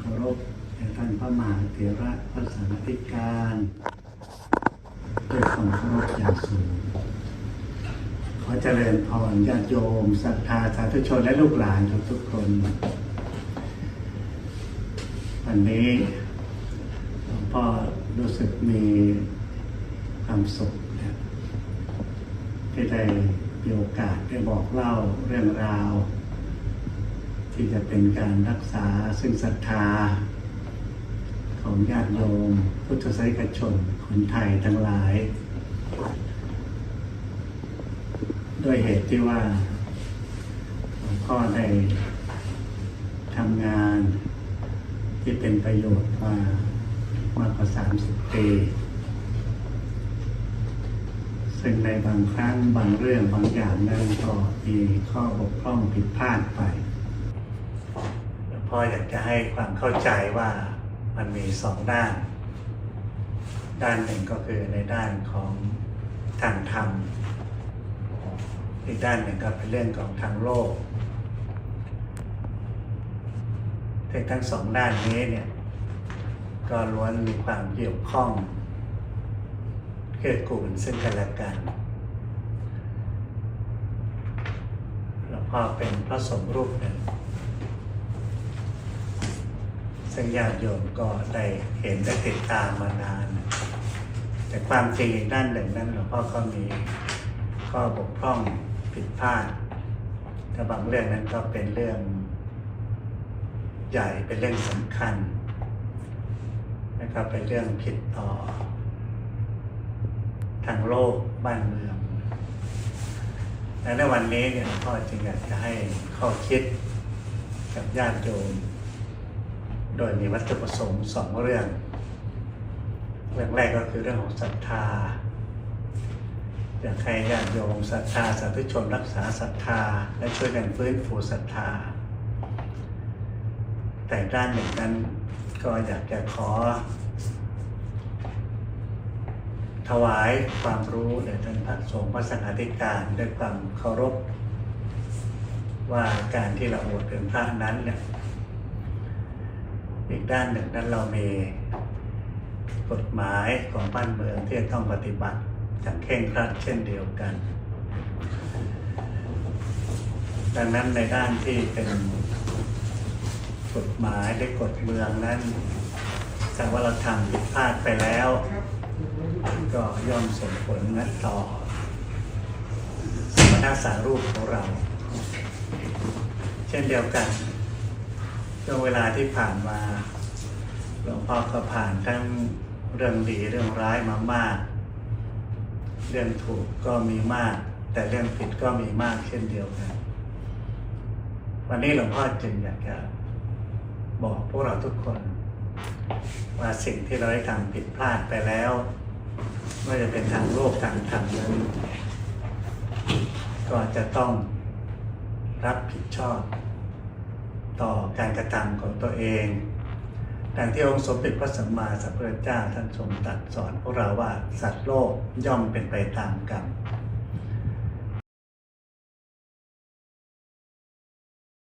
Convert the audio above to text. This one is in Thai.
เคารพแด่ท่านพระมหาเถระพระสังฆิการด้วยความเคารพอย่างสูงขอเจริญพรญาติโยมศรัทธาสาธุชนและลูกหลานทุกๆคน วันนี้หลวงพ่อรู้สึกมีความสุขนะที่ได้มีโอกาสได้บอกเล่าเรื่องราว ที่จะเป็นการรักษาซึ่งศรัทธา ของญาติโยมพุทธศาสนิกชนคนไทยทั้งหลาย ด้วยเหตุที่ว่าหลวงพ่อได้ทำงานที่เป็นประโยชน์มามากกว่า 30 ปี ซึ่งในบางครั้งบางเรื่องบางอย่างนั้นก็มีข้อบกพร่องผิดพลาดไป พ่ออยากจะให้ความเข้าใจว่ามันมีสองด้าน ด้านหนึ่งก็คือในด้านของทางธรรม อีกด้านหนึ่งก็เป็นเรื่องของทางโลกแต่ทั้งสองด้านนี้เนี่ย ก็ล้วนมีความเกี่ยวข้องเกื้อกูลซึ่งกันและกันหลวงพ่อเป็นพระสงฆ์รูปหนึ่ง ซึ่งญาติโยมก็ได้เห็นได้ติดตามมานาน แต่ความจริงอีกด้านหนึ่งนั้นหลวงพ่อก็มีข้อบกพร่องผิดพลาดแต่บางเรื่องนั้นก็เป็นเรื่องใหญ่เป็นเรื่องสำคัญนะครับเป็นเรื่องผิดต่อ ทางโลกบ้านเมืองและในวันนี้เนี่ยหลวงพ่อจึงอยากจะให้ข้อคิดกับญาติโยม โดยมีวัตถุประสงค์สองเรื่อง เรื่องแรกก็คือเรื่องของศรัทธาอยากให้ญาติโยมศรัทธาสาธุชนรักษาศรัทธา และช่วยกันฟื้นฟูศรัทธา แต่ด้านหนึ่งนั้นก็อยากจะขอ ถวายความรู้แด่ท่านพระสงฆ์พระสังฆาธิการด้วยความเคารพว่าการที่เราบวชเป็นพระนั้นเนี่ย อีกด้านหนึ่งนั้นเรามีกฎหมายของบ้านเมืองที่ต้องปฏิบัติอย่างเคร่งครัดเช่นเดียวกัน ดังนั้นในด้านที่เป็นกฎหมายและกฎเมืองนั้นถ้าว่าเราทำผิดพลาดไปแล้ว ก็ย่อมส่งผลนั้นต่อสมณสารูปของเรา เช่นเดียวกัน ช่วงเวลาที่ผ่านมา หลวงพ่อก็ผ่านทั้งเรื่องดีเรื่องร้ายมามาก เรื่องถูกก็มีมาก แต่เรื่องผิดก็มีมากเช่นเดียวกัน วันนี้หลวงพ่อจึงอยากจะบอกพวกเราทุกคน ว่าสิ่งที่เราได้ทำผิดพลาดไปแล้วไม่ว่าจะเป็นทางโลกทางธรรมนั้นก็จะต้องรับผิดชอบ ต่อการกระทำของตัวเอง ดังที่องค์สมเด็จพระสัมมาสัมพุทธเจ้าท่านทรงตรัสสอนพวกเราว่าสัตว์โลกย่อมเป็นไปตามกรรม